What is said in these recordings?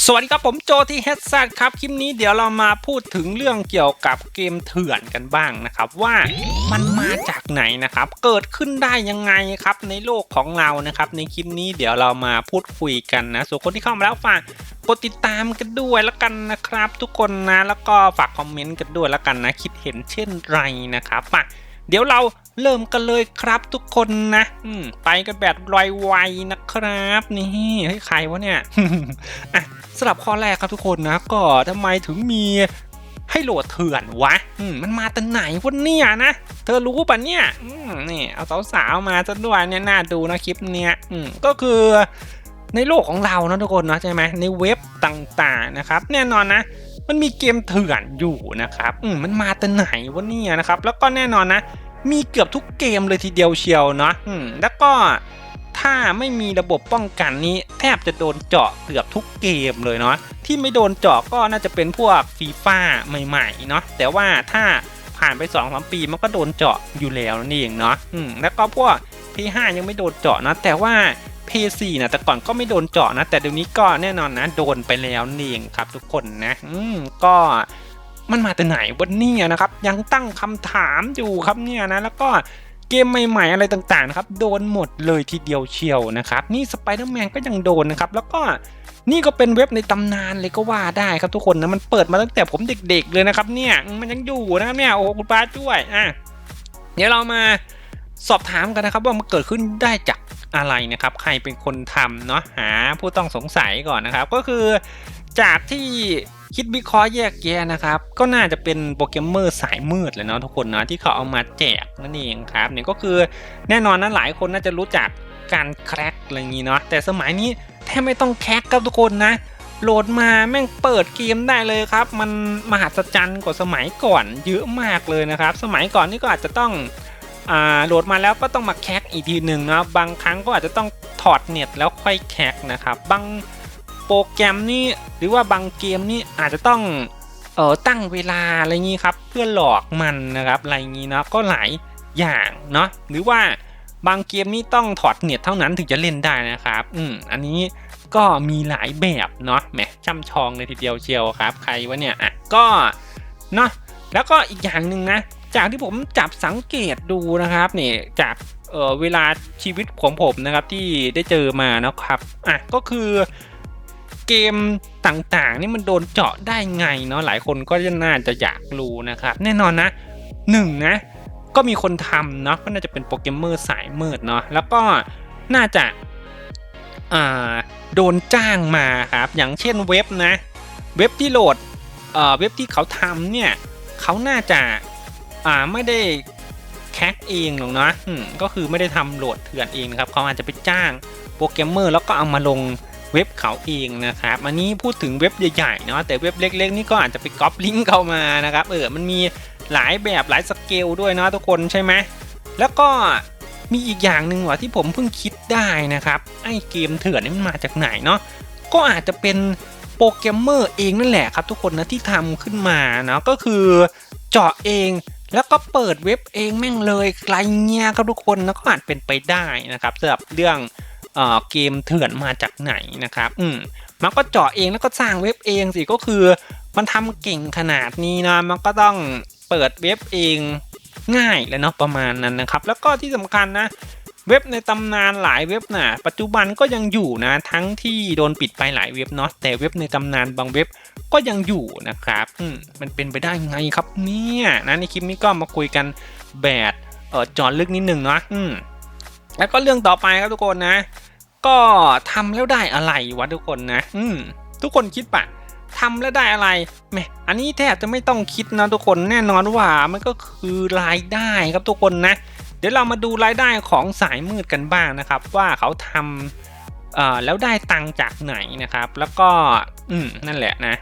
สวัสดีครับผมโจที่เฮดซครับคลิปนี้เดี๋ยวเรามาพูดถึงเรื่องเกี่ยวกับเกมเถื่อนกันบ้างนะครับ ว่ามันมาจากไหนนะครับ เกิดขึ้นได้ยังไงครับในโลกของเรานะครับ ในคลิปนี้เดี๋ยวเรามาพูดคุยกันนะส่วนคนที่เข้ามาแล้วฝากกดติดตามกันด้วยแล้วกันนะครับ ทุกคนนะแล้วก็ฝากคอมเมนต์กันด้วยแล้วกันนะคิดเห็นเช่นไรนะครับมา เดี๋ยวเราเริ่มกันเลยครับทุกคนนะไปกันแบบลอยไวนะครับ นี่เฮ้ยใครวะเนี่ยอะสำหรับข้อแรกครับทุกคนนะ ก็ทำไมถึงมีให้โหลดเถื่อนวะมันมาแต่ไหนวะเนี่ยนะ เธอรู้ปะเนี่ยนี่เอาสาวๆมาซะด้วยเนี่ยน่าดูนะคลิปเนี้ยก็คือในโลกของเรานะทุกคนนะใช่ไหมในเว็บต่างๆนะครับ แน่นอนนะ มันมีเกมเถื่อนอยู่นะครับอืมมันมาแต่ไหนวะเนี่ยนะครับ แล้วก็แน่นอนนะ มีเกือบทุกเกมเลยทีเดียวเชียวเนาะอืมแล้วก็ถ้าไม่มีระบบป้องกันนี้ แทบจะโดนเจาะเกือบทุกเกมเลยเนาะที่ไม่โดนเจาะก็น่าจะเป็นพวกฟีฟ่าใหม่ๆเนาะแต่ว่าถ้าผ่านไป2อสปีมันก็โดนเจาะอยู่แล้วนั่นเองเนาะอืมแล้วก็พวก P5 ยังไม่โดนเจาะนะแต่ว่า P4 นะแต่ก่อนก็ไม่โดนเจาะนะ แต่เดี๋ยวนี้ก็แน่นอนนะ โดนไปแล้วนี่เองครับทุกคนนะอืมก็มันมาแต่ไหนวันนี้นะครับ ยังตั้งคำถามอยู่ครับเนี่ยนะ แล้วก็เกมใหม่ๆอะไรต่างๆนะครับ โดนหมดเลยทีเดียวเชียวนะครับ นี่สไปเดอร์แมนก็ยังโดนนะครับ แล้วก็นี่ก็เป็นเว็บในตำนานเลยก็ว่าได้ครับทุกคนนะ มันเปิดมาตั้งแต่ผมเด็กๆเลยนะครับเนี่ย มันยังอยู่นะครับเนี่ย โอ้คุณป้าช่วย อะ เดี๋ยวเรามา สอบถามกันนะครับว่ามันเกิดขึ้นได้จากอะไรนะครับ ใครเป็นคนทำเนาะหาผู้ต้องสงสัยก่อนนะครับ ก็คือจากที่คิดวิเคราะห์แยกแยะนะครับ ก็น่าจะเป็นโปรแกรมเมอร์สายมืดเลยเนาะทุกคนนะที่เขาเอามาแจกนั่นเองครับเนี่ยก็คือแน่นอนนะหลายคนน่าจะรู้จักการแคร็กอะไรอย่างนี้เนาะแต่สมัยนี้แทบไม่ต้องแคร็กครับทุกคนนะโหลดมาแม่งเปิดเกมได้เลยครับ มันมหัศจรรย์กว่าสมัยก่อนเยอะมากเลยนะครับ สมัยก่อนนี่ก็อาจจะต้อง โหลดมาแล้วก็ต้องมาแคกอีกทีหนึ่งนะบางครั้งก็อาจจะต้องถอดเน็ตแล้วค่อยแคกนะครับบางโปรแกรมนี่หรือว่าบางเกมนี่อาจจะต้องเออตั้งเวลาอะไรงี้ครับเพื่อหลอกมันนะครับอะไรงี้นะก็หลายอย่างเนาะหรือว่าบางเกมนี่ต้องถอดเน็ตเท่านั้นถึงจะเล่นได้นะครับอืมอันนี้ก็มีหลายแบบเนาะแหมช่ำชองเลยทีเดียวเชียวครับ ใครวะเนี่ยอะก็เนาะแล้วก็อีกอย่างหนึ่งนะ จากที่ผมจับสังเกตดูนะครับเนี่ยจากเเวลาชีวิตของผมนะครับที่ได้เจอมานะครับอะก็คือเกมต่างๆ นี่มันโดนเจาะได้ไงเนาะหลายคนก็น่าจะอยากรู้นะครับ แน่นอนนะหนึ่งนะก็มีคนทำเนาะก็น่าจะเป็นโปรแกรมเมอร์สายมืดเนาะแล้วก็น่าจะอ่าโดนจ้างมาครับ อย่างเช่นเว็บนะ เว็บที่โหลดเอ่อเว็บที่เขาทำเนี่ยเขาน่าจะ อ่าไม่ได้แคคเองหรอกนะก็คือไม่ได้ทำโหลดเถื่อนเองนะครับเขาอาจจะไปจ้างโปรแกรมเมอร์แล้วก็เอามาลงเว็บเขาเองนะครับอันนี้พูดถึงเว็บใหญ่ๆเนาะแต่เว็บเล็ก ๆ นี่ก็อาจจะไปก๊อปลิงก์เข้ามานะครับเออมันมีหลายแบบหลายสเกลด้วยเนาะทุกคนใช่ไหมแล้วก็มีอีกอย่างหนึ่งว่ะที่ผมเพิ่งคิดได้นะครับไอ้เกมเถื่อนนี่มันมาจากไหนเนาะก็อาจจะเป็นโปรแกรมเมอร์เองนั่นแหละครับทุกคนนะที่ทำขึ้นมาเนาะก็คือเจาะเอง แล้วก็เปิดเว็บเองแม่งเลยไรเงี้ยครับทุกคนแล้วก็อาจเป็นไปได้นะครับสำหรับเรื่องเออเกมเถื่อนมาจากไหนนะครับ อืมมันก็เจาะเองแล้วก็สร้างเว็บเองสิก็คือ มันทำเก่งขนาดนี้นะมันก็ต้องเปิดเว็บเองง่ายเลยเนาะประมาณนั้นนะครับ แล้วก็ที่สำคัญนะ เว็บในตำนานหลายเว็บน่ะปัจจุบันก็ยังอยู่นะทั้งที่โดนปิดไปหลายเว็บเนาะแต่เว็บในตำนานบางเว็บ ก็ยังอยู่นะครับอืมมันเป็นไปได้ไงครับเนี่ยนะในคลิปนี้ก็มาคุยกันแบบเออจอลึกนิดนึงเนาะอืมแล้วก็เรื่องต่อไปครับทุกคนนะ ก็ทำแล้วได้อะไรวะทุกคนนะ อืมทุกคนคิดปะทำแล้วได้อะไรแมอันนี้แทบจะไม่ต้องคิดนะทุกคนแน่นอนว่ามันก็คือรายได้ครับทุกคนนะ เดี๋ยวเรามาดูรายได้ของสายมืดกันบ้างนะครับ ว่าเขาทำเอ่อแล้วได้ตังจากไหนนะครับ แล้วก็อืมนั่นแหละนะ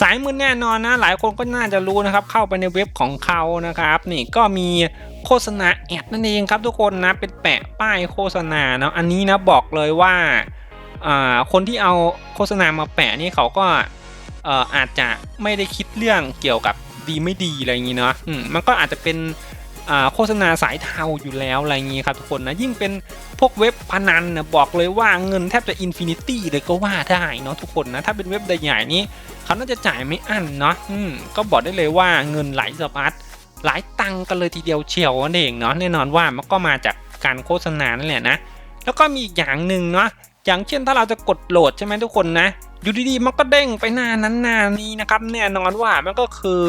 สายมืดแน่นอนนะ หลายคนก็น่าจะรู้นะครับ เข้าไปในเว็บของเขานะครับ นี่ก็มีโฆษณาแอดนั่นเองครับทุกคนนะเป็นแปะป้ายโฆษณาเนาะอันนี้นะบอกเลยว่าอ่าคนที่เอาโฆษณามาแปะนี่เขาก็เอ่ออาจจะไม่ได้คิดเรื่องเกี่ยวกับดีไม่ดีอะไรอย่างนี้เนาะอืมมันก็อาจจะเป็น โฆษณาสายเทาอยู่แล้วอะไรอย่างงี้ครับทุกคนนะยิ่งเป็นพวกเว็บพนันนะบอกเลยว่าเงินแทบจะอินฟินิตี้เลยก็ว่าได้เนาะทุกคนนะถ้าเป็นเว็บใหญ่ๆนี้เขาน่าจะจ่ายไม่อั้นเนาะอืมก็บอกได้เลยว่าเงินไหลสะพัดหลายตังกันเลยทีเดียวเชียวนั่นเองเนาะแน่นอนว่ามันก็มาจากการโฆษณานั่นแหละนะแล้วก็มีอีกอย่างหนึ่งเนาะอย่างเช่นถ้าเราจะกดโหลดใช่ไหมทุกคนนะอยู่ดีๆมันก็เด้งไปหน้านั้นหน้านี้นะครับแน่นอนว่ามันก็คือ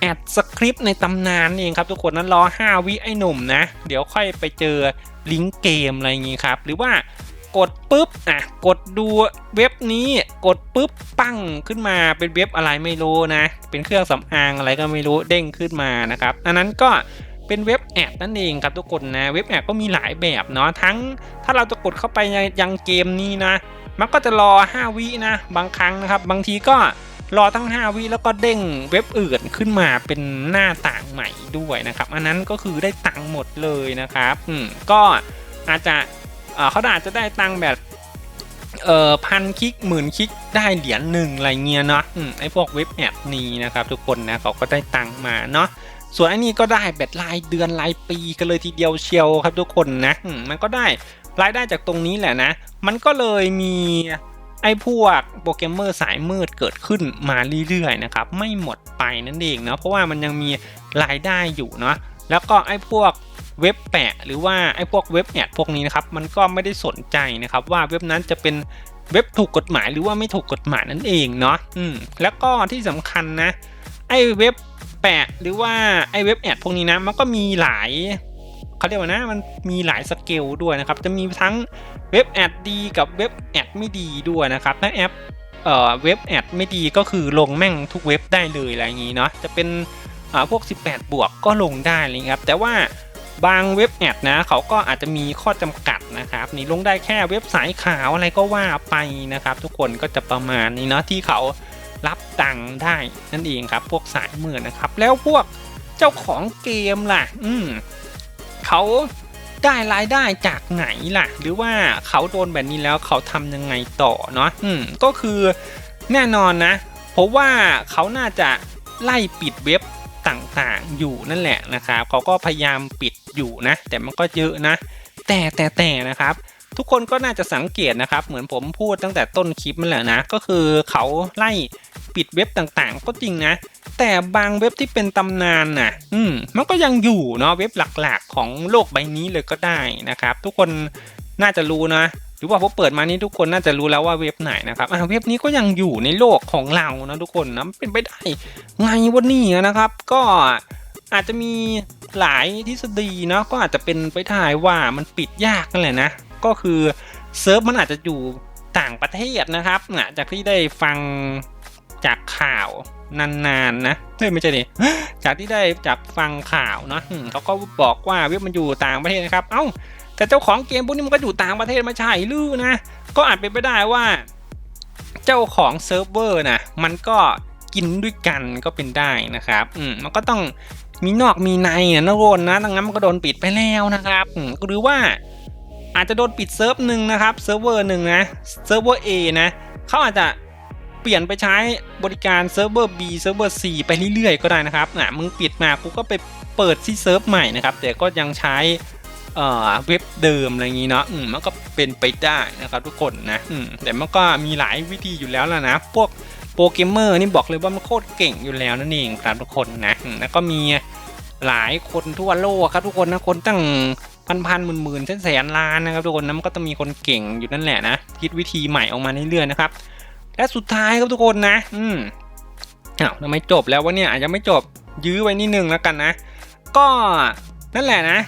แอดสคริปต์ในตำนานเองครับ ทุกคนนั้นรอ 5 วิไอ้หนุ่มนะ เดี๋ยวค่อยไปเจอลิงก์เกมอะไรอย่างงี้ครับ หรือว่ากดปุ๊บอะกดดูเว็บนี้กดปุ๊บปั้งขึ้นมาเป็นเว็บอะไรไม่รู้นะ เป็นเครื่องสำอางอะไรก็ไม่รู้เด้งขึ้นมานะครับอันนั้นก็เป็นเว็บแอดนั่นเองครับทุกคนนะเว็บแอดก็มีหลายแบบเนาะทั้งถ้าเราจะกดเข้าไปยังเกมนี้นะ มันก็จะรอ 5 วินะ บางครั้งนะครับ บางทีก็ รอทั้ง 5 วิแล้วก็เด้งเว็บอื่นขึ้นมาเป็นหน้าต่างใหม่ด้วยนะครับอันนั้นก็คือได้ตังค์หมดเลยนะครับอืมก็อาจจะเขาอาจจะได้ตังค์แบบเอ่อพันคลิกหมื่นคลิกได้เหรียญหนึ่งอะไรเงี้ยเนาะอืมไอพวกเว็บแอดนี้นะครับทุกคนนะเขาก็ได้ตังค์มาเนาะส่วนอันนี้ก็ได้แบบรายเดือนรายปีกันเลยทีเดียวเชียวครับทุกคนนะอืมมันก็ได้รายได้จากตรงนี้แหละนะ มันก็เลยมี อ้พวกโปรแกรมเมอร์สายมืดเกิดขึ้นมาเรื่อยๆนะครับไม่หมดไปนั่นเองเนาะเพราะว่ามันยังมีรายได้อยู่เนาะแล้วก็ไอ้พวกเว็บแปะหรือว่าไอ้พวกเว็บแอดพวกนี้นะครับมันก็ไม่ได้สนใจนะครับว่าเว็บนั้นจะเป็นเว็บถูกกฎหมายหรือว่าไม่ถูกกฎหมายนั่นเองเนาะอืมแล้วก็ที่สำคัญนะไอ้เว็บแปะหรือว่าไอ้เว็บแอดพวกนี้นะมันก็มีหลาย เขาเรียกว่านะมันมีหลายสเกลด้วยนะครับ จะมีทั้งเว็บแอดดีกับเว็บแอดไม่ดีด้วยนะครับถ้าแอปเอ่อเว็บแอดไม่ดีก็คือลงแม่งทุกเว็บได้เลยอะไรอย่างนี้เนาะจะเป็นอ่าพวก 18 บวกก็ลงได้เลยครับ แต่ว่าบางเว็บแอดนะเขาก็อาจจะมีข้อจำกัดนะครับนี่ลงได้แค่เว็บสายขาวอะไรก็ว่าไปนะครับ ทุกคนก็จะประมาณนี้เนาะที่เขารับตังค์ได้นั่นเองครับ พวกสายมือนะครับ แล้วพวกเจ้าของเกมล่ะ อืม เขาได้รายได้จากไหนล่ะ หรือว่าเขาโดนแบบนี้แล้วเขาทำยังไงต่อเนาะอืมก็คือแน่นอนนะเพราะว่าเขาน่าจะไล่ปิดเว็บต่างๆอยู่นั่นแหละนะครับเขาก็พยายามปิดอยู่นะ แต่มันก็เยอะนะ แต่แต่แต่นะครับ ทุกคนก็น่าจะสังเกตนะครับ เหมือนผมพูดตั้งแต่ต้นคลิปนั่นแหละนะ ก็คือเขาไล่ปิดเว็บต่างๆ ก็จริงนะ แต่บางเว็บที่เป็นตำนานน่ะ อืม มันก็ยังอยู่เนาะเว็บหลักๆ ของโลกใบนี้เลยก็ได้นะครับ ทุกคนน่าจะรู้นะหรือว่าพอเปิดมานี้ทุกคนน่าจะรู้แล้วว่าเว็บไหนนะครับอ่าเว็บนี้ก็ยังอยู่ในโลกของเรานะทุกคนนะมันเป็นไปได้ไงวันนี้นะครับ ก็อาจจะมีหลายทฤษฎีเนาะก็อาจจะเป็นไปได้ว่ามันปิดยากนั่นแหละนะ ก็คือเซิร์ฟมันอาจจะอยู่ต่างประเทศนะครับนะจากที่ได้ฟังจากข่าวนานๆนะเฮ้ยไม่ใช่ดิจากที่ได้จากฟังข่าวเนาะเขาก็บอกว่าเว็บมันอยู่ต่างประเทศนะครับ เอ้าแต่เจ้าของเกมพวกนี้มันก็อยู่ต่างประเทศไม่ใช่หรือนะ ก็อาจเป็นไปได้ว่า เจ้าของเซิร์ฟเวอร์นะมันก็กินด้วยกันก็เป็นได้นะครับ อืมมันก็ต้องมีนอกมีในนะนะโรนนะดังนั้นมันก็โดนปิดไปแล้วนะครับ หรือว่า อาจจะโดนปิดเซิร์ฟหนึ่งนะครับเซิร์ฟเวอร์หนึ่งนะเซิร์ฟเวอร์ A นะเขาอาจจะเปลี่ยนไปใช้บริการเซิร์ฟเวอร์ B เซิร์ฟเวอร์ C ไปเรื่อยๆ ก็ได้นะครับอะมึงปิดมากูก็ไปเปิดที่เซิร์ฟใหม่นะครับแต่ก็ยังใช้เอ่อเว็บเดิมอะไรอย่างนี้เนาะอืมมันก็เป็นไปได้นะครับทุกคนนะแต่มันก็มีหลายวิธีอยู่แล้วล่ะนะ พวกโปรแกรมเมอร์นี่บอกเลยว่ามันโคตรเก่งอยู่แล้วนั่นเองครับทุกคนนะแล้วก็มีหลายคนทั่วโลกครับทุกคนนะคนตั้ง พันพันหมื่นหมื่นแสนแสนล้านนะครับทุกคนนะมันก็ต้องมีคนเก่งอยู่นั่นแหละนะคิดวิธีใหม่ออกมาเรื่อยๆนะครับและสุดท้ายครับทุกคนนะ อืมอ้าวทำไมจบแล้ววะเนี่ยอาจจะไม่จบยื้อไว้นิดนึงแล้วกันนะ ก็นั่นแหละนะ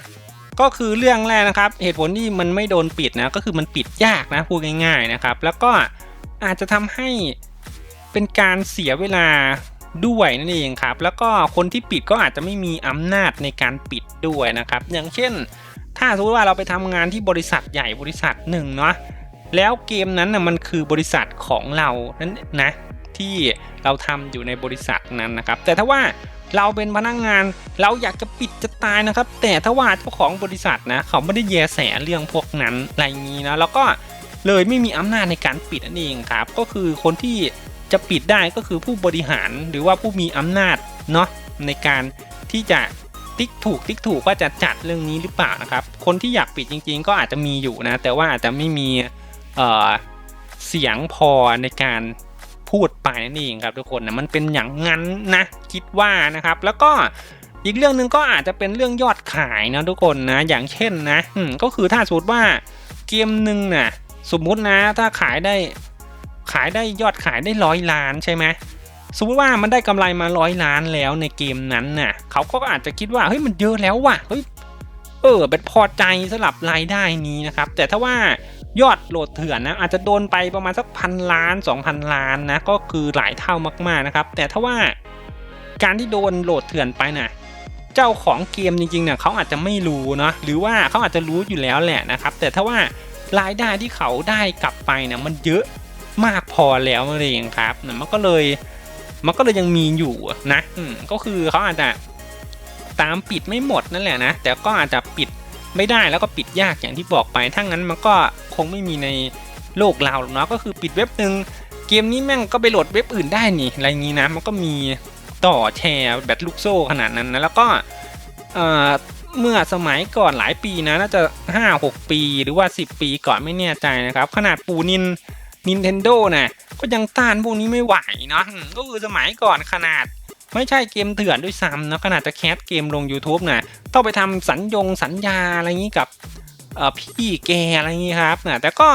ก็คือเรื่องแรกนะครับ เหตุผลที่มันไม่โดนปิดนะ ก็คือมันปิดยากนะพูดง่ายๆนะครับ แล้วก็อาจจะทำให้เป็นการเสียเวลาด้วยนั่นเองครับ แล้วก็คนที่ปิดก็อาจจะไม่มีอำนาจในการปิดด้วยนะครับ อย่างเช่น ถ้าสมมติว่าเราไปทำงานที่บริษัทใหญ่บริษัทหนึ่งเนาะแล้วเกมนั้นนะมันคือบริษัทของเรานั่นนะที่เราทำอยู่ในบริษัทนั้นนะครับ แต่ถ้าว่าเราเป็นพนักงงานเราอยากจะปิดจะตายนะครับ แต่ถ้าว่าเจ้าของบริษัทนะเขาไม่ได้แยแสเรื่องพวกนั้นอะไรงนี้นะแล้วก็เลยไม่มีอำนาจในการปิดนั่นเองครับ ก็คือคนที่จะปิดได้ก็คือผู้บริหารหรือว่าผู้มีอำนาจเนาะในการที่จะ ติ๊กถูกติ๊กถูกว่าจะจัดเรื่องนี้หรือเปล่านะครับ คนที่อยากปิดจริง ๆ ก็อาจจะมีอยู่นะ แต่ว่าอาจจะไม่มีเเสียงพอในการพูดไปนั่นเองครับทุกคนนะมันเป็นอย่างนั้นนะคิดว่านะครับ แล้วก็อีกเรื่องหนึ่งก็อาจจะเป็นเรื่องยอดขายนะทุกคนนะ อย่างเช่นนะก็คือถ้าสมมติว่าเกมหนึ่งน่ะสมมุตินะถ้าขายได้ขายได้ยอดขายได้ร้อยล้านใช่ไหม สมมติว่ามันได้กำไรมาร้อยล้านแล้วในเกมนั้นน่ะเขาก็อาจจะคิดว่าเฮ้ยมันเยอะแล้วว่ะเฮ้ยเออเป็นพอใจสำหรับรายได้นี้นะครับ แต่ถ้าว่ายอดโหลดเถื่อนนะอาจจะโดนไปประมาณสักพันล้าน 2,000 ล้านนะก็คือหลายเท่ามากๆนะครับ แต่ถ้าว่าการที่โดนโหลดเถื่อนไปน่ะเจ้าของเกมจริงๆเนี่ยเขาอาจจะไม่รู้เนาะหรือว่าเขาอาจจะรู้อยู่แล้วแหละนะครับ แต่ถ้าว่ารายได้ที่เขาได้กลับไปเนี่ยมันเยอะมากพอแล้วนั่นเองครับมันก็เลย มันก็เลยยังมีอยู่นะอืมก็คือเขาอาจจะตามปิดไม่หมดนั่นแหละนะ แต่ก็อาจจะปิดไม่ได้แล้วก็ปิดยากอย่างที่บอกไปถ้างั้นมันก็คงไม่มีในโลกเราหรอกเนาะก็คือปิดเว็บหนึ่งเกมนี้แม่งก็ไปโหลดเว็บอื่นได้นี่อะไรงี้นะ มันก็มีต่อแชร์แบบลูกโซ่ขนาดนั้นนะแล้วก็เอ่อเมื่อสมัยก่อนหลายปีนะน่าจะ 5-6 ปีหรือว่า 10 ปีก่อนไม่แน่ใจนะครับ ขนาดปูนิน Nintendo นะก็ยังต้านพวกนี้ไม่ไหวเนาะก็คือสมัยก่อนขนาด ไม่ใช่เกมเถื่อนด้วยซ้ำนะขนาดจะแคสเกมลง YouTube นะต้องไปทำสัญญงสัญญาอะไรอย่างนี้กับพี่แกอะไรอย่างนี้ครับนะแต่ก็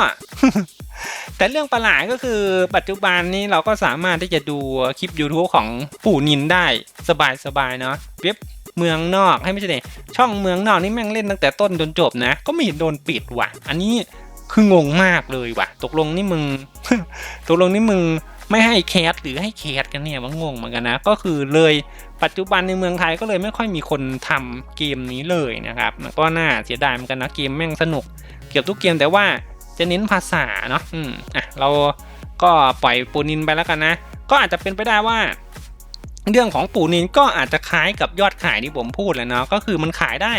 แต่เรื่องประหลาดก็คือปัจจุบันนี้เราก็สามารถที่จะดูคลิป YouTube ของปู่นินได้สบายๆเนาะเว็บเมืองนอกให้ไม่ใช่ดิช่องเมืองนอกนี่แม่งเล่นตั้งแต่ต้นจนจบนะ ก็ไม่เห็นโดนปิดว่ะ อันนี้ คืองงมากเลยว่ะ ตกลงนี่มึง ตกลงนี่มึงไม่ให้แคสหรือให้แคสกันเนี่ยมันงงเหมือนกันนะ ก็คือเลยปัจจุบันในเมืองไทยก็เลยไม่ค่อยมีคนทำเกมนี้เลยนะครับก็น่าเสียดายเหมือนกันนะเกมแม่งสนุก เกือบทุกเกมแต่ว่าจะเน้นภาษาเนาะอืมอะเราก็ปล่อยปูนินไปแล้วกันนะ ก็อาจจะเป็นไปได้ว่า เรื่องของปูนินก็อาจจะคล้ายกับยอดขายที่ผมพูดแล้วเนาะก็คือมันขายได้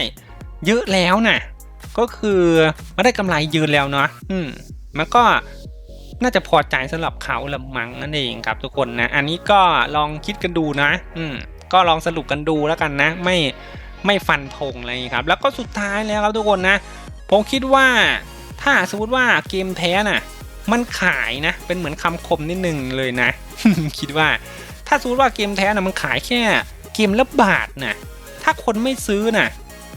เยอะแล้วนะ ก็คือมันได้กำไรยืนแล้วเนาะอืมมันก็น่าจะพอใจสำหรับเขาละมังนั่นเองครับทุกคนนะ อันนี้ก็ลองคิดกันดูนะ อืมก็ลองสรุปกันดูแล้วกันนะ ไม่ไม่ฟันธงอะไรอย่างนี้ครับ แล้วก็สุดท้ายแล้วครับทุกคนนะ ผมคิดว่าถ้าสมมติว่าเกมแท้น่ะ มันขายนะ เป็นเหมือนคำคมนิดนึงเลยนะ คิดว่า ถ้าสมมติว่าเกมแท้น่ะมันขายแค่เกมละบาทนะถ้าคนไม่ซื้อน่ะ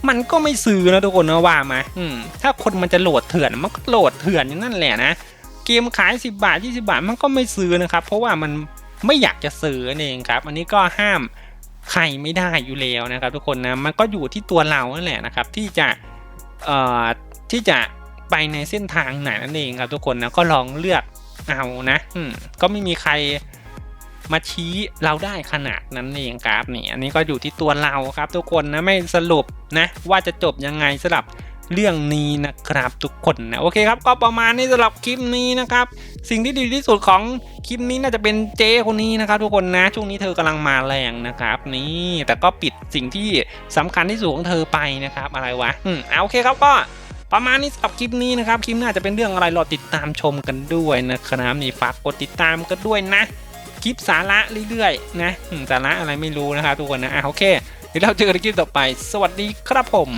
มันก็ไม่ซื้อนะทุกคนนะว่ามาอืมถ้าคนมันจะโหลดเถื่อนมันก็โหลดเถื่อนอย่างนั่นแหละนะเกมขาย 10 บาท 20 บาทมันก็ไม่ซื้อนะครับ เพราะว่ามันไม่อยากจะซื้อนั่นเองครับ อันนี้ก็ห้ามใครไม่ได้อยู่แล้วนะครับ ทุกคนนะมันก็อยู่ที่ตัวเรานั่นแหละนะครับ ที่จะเอ่อที่จะไปในเส้นทางไหนนั่นเองครับ ทุกคนนะก็ลองเลือกเอานะ อืมก็ไม่มีใคร มาชี้เราได้ขนาดนั้นเองครับนี่อันนี้ก็อยู่ที่ตัวเราครับทุกคนนะไม่สรุปนะว่าจะจบยังไงสำหรับเรื่องนี้นะครับทุกคนนะโอเคครับก็ประมาณนี้สำหรับคลิปนี้นะครับ สิ่งที่ดีที่สุดของคลิปนี้น่าจะเป็นเจ๊คนนี้นะครับ ทุกคนนะช่วงนี้เธอกำลังมาแรงนะครับนี่แต่ก็ปิดสิ่งที่สำคัญที่สุดของเธอไปนะครับอะไรวะอืมเอาโอเคครับก็ประมาณนี้สำหรับคลิปนี้นะครับคลิปหน้าจะเป็นเรื่องอะไรรอติดตามชมกันด้วยนะครับนี่ฝากกดติดตามกันด้วยนะ ลิปสาระเรื่อยๆนะสาระอะไรไม่รู้นะครับทุกคนนะอะโอเคเดี๋ยวเราเจอกันในคลิปต่อไป สวัสดีครับผม